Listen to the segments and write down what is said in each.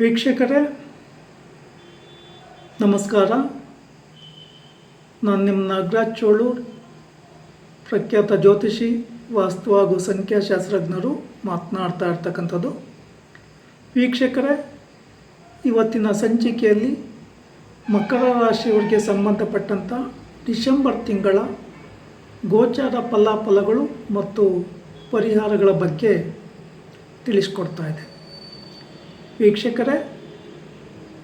ವೀಕ್ಷಕರೇ, ನಮಸ್ಕಾರ. ನಾನು ನಿಮ್ಮ ನಾಗರಾಜ್ ಚೋಳೂರ್, ಪ್ರಖ್ಯಾತ ಜ್ಯೋತಿಷಿ, ವಾಸ್ತು ಹಾಗೂ ಸಂಖ್ಯಾಶಾಸ್ತ್ರಜ್ಞರು ಮಾತನಾಡ್ತಾ ಇರ್ತಕ್ಕಂಥದ್ದು. ವೀಕ್ಷಕರೇ, ಇವತ್ತಿನ ಸಂಚಿಕೆಯಲ್ಲಿ ಮಕರ ರಾಶಿಯವರಿಗೆ ಸಂಬಂಧಪಟ್ಟಂಥ ಡಿಸೆಂಬರ್ ತಿಂಗಳ ಗೋಚಾರ ಫಲಾಫಲಗಳು ಮತ್ತು ಪರಿಹಾರಗಳ ಬಗ್ಗೆ ತಿಳಿಸ್ಕೊಡ್ತಾ ಇದೆ ವೀಕ್ಷಕರೇ,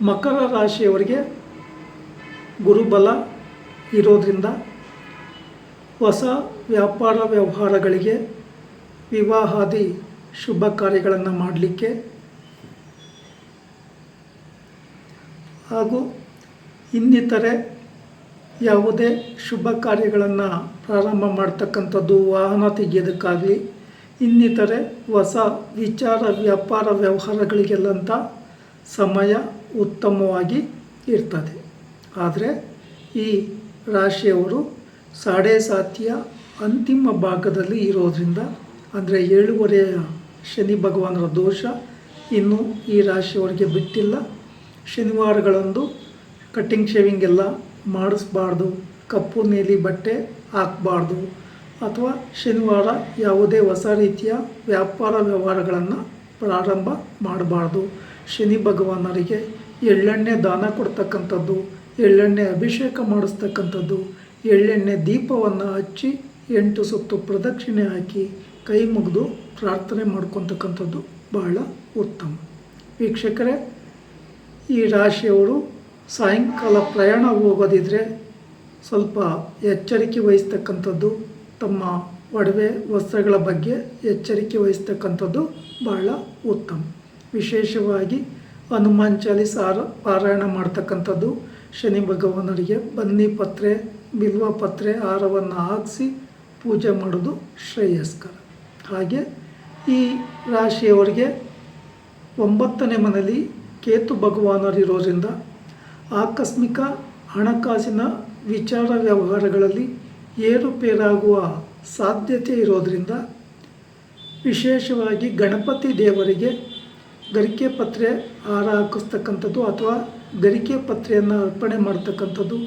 ಮಕರ ರಾಶಿಯವರಿಗೆ ಗುರುಬಲ ಇರೋದ್ರಿಂದ ಹೊಸ ವ್ಯಾಪಾರ ವ್ಯವಹಾರಗಳಿಗೆ ವಿವಾಹಾದಿ ಶುಭ ಕಾರ್ಯಗಳನ್ನು ಮಾಡಲಿಕ್ಕೆ ಹಾಗೂ ಇನ್ನಿತರೆ ಯಾವುದೇ ಶುಭ ಕಾರ್ಯಗಳನ್ನು ಪ್ರಾರಂಭ ಮಾಡ್ತಕ್ಕಂಥದ್ದು ವಾಹನ ತೆಗೆಯೋದಕ್ಕಾಗಲಿ ಇನ್ನಿತರೆ ಹೊಸ ವಿಚಾರ, ವ್ಯಾಪಾರ, ವ್ಯವಹಾರಗಳಿಗೆಲ್ಲಂಥ ಸಮಯ ಉತ್ತಮವಾಗಿ ಇರ್ತದೆ. ಆದರೆ ಈ ರಾಶಿಯವರು ಸಾಡೆ ಸಾತಿಯ ಅಂತಿಮ ಭಾಗದಲ್ಲಿ ಇರೋದರಿಂದ, ಅಂದರೆ ಏಳುವರೆಯ ಶನಿ ಭಗವಾನರ ದೋಷ ಇನ್ನೂ ಈ ರಾಶಿಯವರಿಗೆ ಬಿಟ್ಟಿಲ್ಲ. ಶನಿವಾರಗಳಂದು ಕಟ್ಟಿಂಗ್ ಶೇವಿಂಗ್ ಎಲ್ಲ ಮಾಡಿಸ್ಬಾರ್ದು, ಕಪ್ಪು, ನೀಲಿ ಬಟ್ಟೆ ಹಾಕ್ಬಾರ್ದು ಅಥವಾ ಶನಿವಾರ ಯಾವುದೇ ಹೊಸ ರೀತಿಯ ವ್ಯಾಪಾರ ವ್ಯವಹಾರಗಳನ್ನು ಪ್ರಾರಂಭ ಮಾಡಬಾರ್ದು. ಶನಿ ಭಗವಾನರಿಗೆ ಎಳ್ಳೆಣ್ಣೆ ದಾನ ಕೊಡ್ತಕ್ಕಂಥದ್ದು, ಎಳ್ಳೆಣ್ಣೆ ಅಭಿಷೇಕ ಮಾಡಿಸ್ತಕ್ಕಂಥದ್ದು, ಎಳ್ಳೆಣ್ಣೆ ದೀಪವನ್ನು ಹಚ್ಚಿ ಎಂಟು ಸುತ್ತು ಪ್ರದಕ್ಷಿಣೆ ಹಾಕಿ ಕೈ ಮುಗಿದು ಪ್ರಾರ್ಥನೆ ಮಾಡ್ಕೊತಕ್ಕಂಥದ್ದು ಬಹಳ ಉತ್ತಮ. ವೀಕ್ಷಕರೇ, ಈ ರಾಶಿಯವರು ಸಾಯಂಕಾಲ ಪ್ರಯಾಣ ಹೋಗೋದಿದ್ರೆ ಸ್ವಲ್ಪ ಎಚ್ಚರಿಕೆ ವಹಿಸ್ತಕ್ಕಂಥದ್ದು ತಮ್ಮ ಒಡವೆ ವಸ್ತ್ರಗಳ ಬಗ್ಗೆ ಎಚ್ಚರಿಕೆ ವಹಿಸ್ತಕ್ಕಂಥದ್ದು ಬಹಳ ಉತ್ತಮ. ವಿಶೇಷವಾಗಿ ಹನುಮಾನ್ ಚಾಲೀಸ್ ಆರ, ಪಾರಾಯಣ ಮಾಡ್ತಕ್ಕಂಥದ್ದು ಶನಿ ಭಗವಾನರಿಗೆ ಬನ್ನಿ ಪತ್ರೆ, ಬಿಲ್ವ ಪತ್ರೆ ಹಾರವನ್ನು ಹಾಕಿಸಿ ಪೂಜೆ ಮಾಡೋದು ಶ್ರೇಯಸ್ಕರ. ಹಾಗೆ ಈ ರಾಶಿಯವರಿಗೆ ಒಂಬತ್ತನೇ ಮನೆಯಲ್ಲಿ ಕೇತು ಭಗವಾನರಿರೋದ್ರಿಂದ ಆಕಸ್ಮಿಕ ಹಣಕಾಸಿನ ವಿಚಾರ ವ್ಯವಹಾರಗಳಲ್ಲಿ ಏರುಪೇರಾಗುವ ಸಾಧ್ಯತೆ ಇರೋದರಿಂದ ವಿಶೇಷವಾಗಿ ಗಣಪತಿ ದೇವರಿಗೆ ಗರಿಕೆ ಪತ್ರೆ ಹಾರ ಹಾಕಿಸ್ತಕ್ಕಂಥದ್ದು ಅಥವಾ ಗರಿಕೆ ಪತ್ರೆಯನ್ನು ಅರ್ಪಣೆ ಮಾಡ್ತಕ್ಕಂಥದ್ದು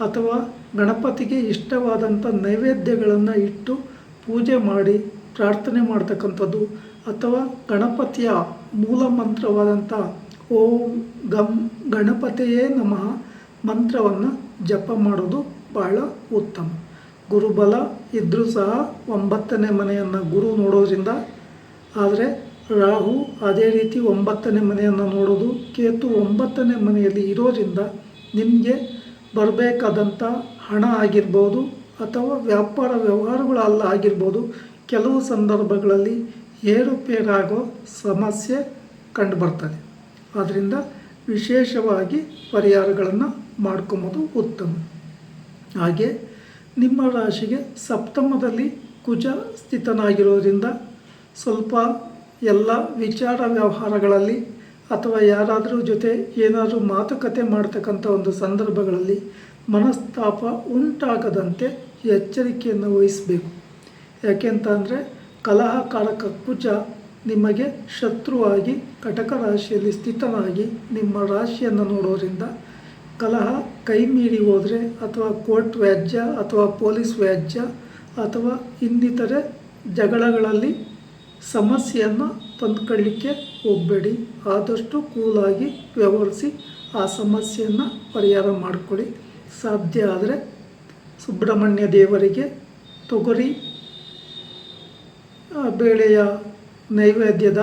ಅಥವಾ ಗಣಪತಿಗೆ ಇಷ್ಟವಾದಂಥ ನೈವೇದ್ಯಗಳನ್ನು ಇಟ್ಟು ಪೂಜೆ ಮಾಡಿ ಪ್ರಾರ್ಥನೆ ಮಾಡ್ತಕ್ಕಂಥದ್ದು ಅಥವಾ ಗಣಪತಿಯ ಮೂಲ ಮಂತ್ರವಾದಂಥ ಓಂ ಗಂ ಗಣಪತಿಯೇ ನಮಃ ಮಂತ್ರವನ್ನು ಜಪ ಮಾಡೋದು ಬಹಳ ಉತ್ತಮ. ಗುರುಬಲ ಇದ್ದರೂ ಸಹ ಒಂಬತ್ತನೇ ಮನೆಯನ್ನು ಗುರು ನೋಡೋದ್ರಿಂದ, ಆದರೆ ರಾಹು ಅದೇ ರೀತಿ ಒಂಬತ್ತನೇ ಮನೆಯನ್ನು ನೋಡೋದು, ಕೇತು ಒಂಬತ್ತನೇ ಮನೆಯಲ್ಲಿ ಇರೋದ್ರಿಂದ ನಿಮಗೆ ಬರಬೇಕಾದಂಥ ಹಣ ಆಗಿರ್ಬೋದು ಅಥವಾ ವ್ಯಾಪಾರ ವ್ಯವಹಾರಗಳು ಅಲ್ಲ ಆಗಿರ್ಬೋದು, ಕೆಲವು ಸಂದರ್ಭಗಳಲ್ಲಿ ಏರುಪೇರಾಗೋ ಸಮಸ್ಯೆ ಕಂಡುಬರ್ತದೆ. ಆದ್ದರಿಂದ ವಿಶೇಷವಾಗಿ ಪರಿಹಾರಗಳನ್ನು ಮಾಡ್ಕೊಂಬೋದು ಉತ್ತಮ. ಹಾಗೆ ನಿಮ್ಮ ರಾಶಿಗೆ ಸಪ್ತಮದಲ್ಲಿ ಕುಜ ಸ್ಥಿತನಾಗಿರೋದ್ರಿಂದ ಸ್ವಲ್ಪ ಎಲ್ಲ ವಿಚಾರ ವ್ಯವಹಾರಗಳಲ್ಲಿ ಅಥವಾ ಯಾರಾದರೂ ಜೊತೆ ಏನಾದರೂ ಮಾತುಕತೆ ಮಾಡ್ತಕ್ಕಂಥ ಒಂದು ಸಂದರ್ಭಗಳಲ್ಲಿ ಮನಸ್ತಾಪ ಉಂಟಾಗದಂತೆ ಎಚ್ಚರಿಕೆಯನ್ನು ವಹಿಸಬೇಕು. ಯಾಕೆಂತ ಅಂದರೆ ಕಲಹಕಾರಕ ಕುಜ ನಿಮಗೆ ಶತ್ರುವಾಗಿ ಕಟಕ ರಾಶಿಯಲ್ಲಿ ಸ್ಥಿತನಾಗಿ ನಿಮ್ಮ ರಾಶಿಯನ್ನು ನೋಡೋದ್ರಿಂದ ಕಲಹ ಕೈ ಮೀರಿ ಹೋದರೆ ಅಥವಾ ಕೋರ್ಟ್ ವ್ಯಾಜ್ಯ ಅಥವಾ ಪೊಲೀಸ್ ವ್ಯಾಜ್ಯ ಅಥವಾ ಇನ್ನಿತರೆ ಜಗಳಗಳಲ್ಲಿ ಸಮಸ್ಯೆಯನ್ನು ತಂದುಕೊಳ್ಳಿಕ್ಕೆ ಹೋಗಬೇಡಿ. ಆದಷ್ಟು ಕೂಲಾಗಿ ವ್ಯವಹರಿಸಿ ಆ ಸಮಸ್ಯೆಯನ್ನು ಪರಿಹಾರ ಮಾಡಿಕೊಳ್ಳಿ. ಸಾಧ್ಯ ಆದರೆ ಸುಬ್ರಹ್ಮಣ್ಯ ದೇವರಿಗೆ ತೊಗರಿ ಬೇಳೆಯ ನೈವೇದ್ಯದ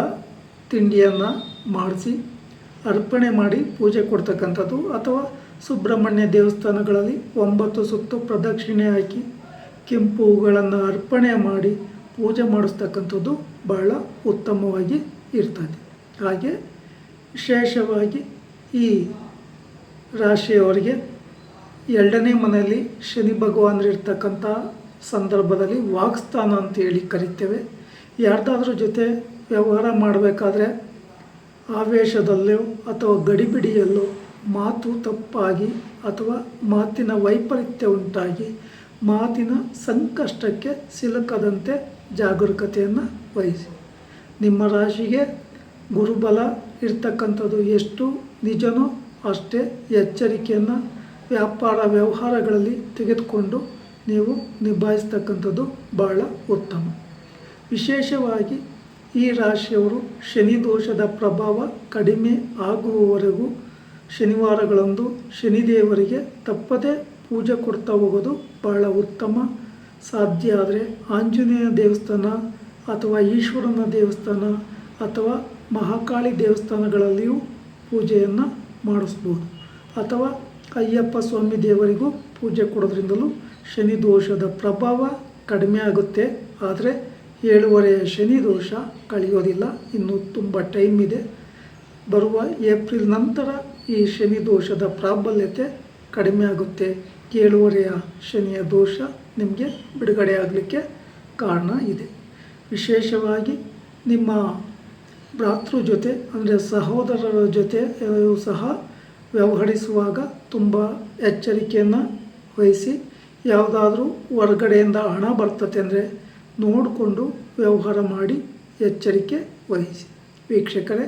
ತಿಂಡಿಯನ್ನು ಮಾಡಿಸಿ ಅರ್ಪಣೆ ಮಾಡಿ ಪೂಜೆ ಕೊಡ್ತಕ್ಕಂಥದ್ದು ಅಥವಾ ಸುಬ್ರಹ್ಮಣ್ಯ ದೇವಸ್ಥಾನಗಳಲ್ಲಿ ಒಂಬತ್ತು ಸುತ್ತು ಪ್ರದಕ್ಷಿಣೆ ಹಾಕಿ ಕೆಂಪು ಹೂಗಳನ್ನು ಅರ್ಪಣೆ ಮಾಡಿ ಪೂಜೆ ಮಾಡಿಸ್ತಕ್ಕಂಥದ್ದು ಬಹಳ ಉತ್ತಮವಾಗಿ ಇರ್ತದೆ. ಹಾಗೆ ವಿಶೇಷವಾಗಿ ಈ ರಾಶಿಯವರಿಗೆ ಎರಡನೇ ಮನೆಯಲ್ಲಿ ಶನಿ ಭಗವಾನರಿರ್ತಕ್ಕಂಥ ಸಂದರ್ಭದಲ್ಲಿ ವಾಕ್ಸ್ಥಾನ ಅಂತೇಳಿ ಕರಿತೇವೆ. ಯಾರ್ದಾದ್ರೂ ಜೊತೆ ವ್ಯವಹಾರ ಮಾಡಬೇಕಾದ್ರೆ ಆವೇಶದಲ್ಲೋ ಅಥವಾ ಗಡಿಬಿಡಿಯಲ್ಲೋ ಮಾತು ತಪ್ಪಾಗಿ ಅಥವಾ ಮಾತಿನ ವೈಪರೀತ್ಯ ಉಂಟಾಗಿ ಮಾತಿನ ಸಂಕಷ್ಟಕ್ಕೆ ಸಿಲುಕದಂತೆ ಜಾಗರೂಕತೆಯನ್ನು ವಹಿಸಿ. ನಿಮ್ಮ ರಾಶಿಗೆ ಗುರುಬಲ ಇರ್ತಕ್ಕಂಥದ್ದು ಎಷ್ಟು ನಿಜನೋ ಅಷ್ಟೇ ಎಚ್ಚರಿಕೆಯನ್ನು ವ್ಯಾಪಾರ ವ್ಯವಹಾರಗಳಲ್ಲಿ ತೆಗೆದುಕೊಂಡು ನೀವು ನಿಭಾಯಿಸ್ತಕ್ಕಂಥದ್ದು ಬಹಳ ಉತ್ತಮ. ವಿಶೇಷವಾಗಿ ಈ ರಾಶಿಯವರು ಶನಿ ದೋಷದ ಪ್ರಭಾವ ಕಡಿಮೆ ಆಗುವವರೆಗೂ ಶನಿವಾರಗಳಂದು ಶನಿದೇವರಿಗೆ ತಪ್ಪದೇ ಪೂಜೆ ಕೊಡ್ತಾ ಹೋಗೋದು ಬಹಳ ಉತ್ತಮ ಸಾಧ್ಯ. ಆದರೆ ಆಂಜನೇಯ ದೇವಸ್ಥಾನ ಅಥವಾ ಈಶ್ವರನ ದೇವಸ್ಥಾನ ಅಥವಾ ಮಹಾಕಾಳಿ ದೇವಸ್ಥಾನಗಳಲ್ಲಿಯೂ ಪೂಜೆಯನ್ನು ಮಾಡಿಸ್ಬೋದು. ಅಥವಾ ಅಯ್ಯಪ್ಪ ಸ್ವಾಮಿ ದೇವರಿಗೂ ಪೂಜೆ ಕೊಡೋದ್ರಿಂದಲೂ ಶನಿ ದೋಷದ ಪ್ರಭಾವ ಕಡಿಮೆ ಆಗುತ್ತೆ. ಆದರೆ ಏಳುವರೆಯ ಶನಿ ದೋಷ ಕಳೆಯೋದಿಲ್ಲ. ಇನ್ನೂ ತುಂಬ ಟೈಮ್ ಇದೆ. ಬರುವ ಏಪ್ರಿಲ್ ನಂತರ ಈ ಶನಿ ದೋಷದ ಪ್ರಾಬಲ್ಯತೆ ಕಡಿಮೆ ಆಗುತ್ತೆ. ಏಳುವರೆಯ ಶನಿಯ ದೋಷ ನಿಮಗೆ ಬಿಡುಗಡೆ ಆಗಲಿಕ್ಕೆ ಕಾರಣ ಇದೆ. ವಿಶೇಷವಾಗಿ ನಿಮ್ಮ ಭ್ರಾತೃ ಜೊತೆ, ಅಂದರೆ ಸಹೋದರರ ಜೊತೆ ಸಹ ವ್ಯವಹರಿಸುವಾಗ ತುಂಬ ಎಚ್ಚರಿಕೆಯನ್ನು ವಹಿಸಿ, ಯಾವುದಾದ್ರೂ ಹೊರಗಡೆಯಿಂದ ಹಣ ಬರ್ತತೆ ಅಂದರೆ ನೋಡಿಕೊಂಡು ವ್ಯವಹಾರ ಮಾಡಿ ಎಚ್ಚರಿಕೆ ವಹಿಸಿ. ವೀಕ್ಷಕರೇ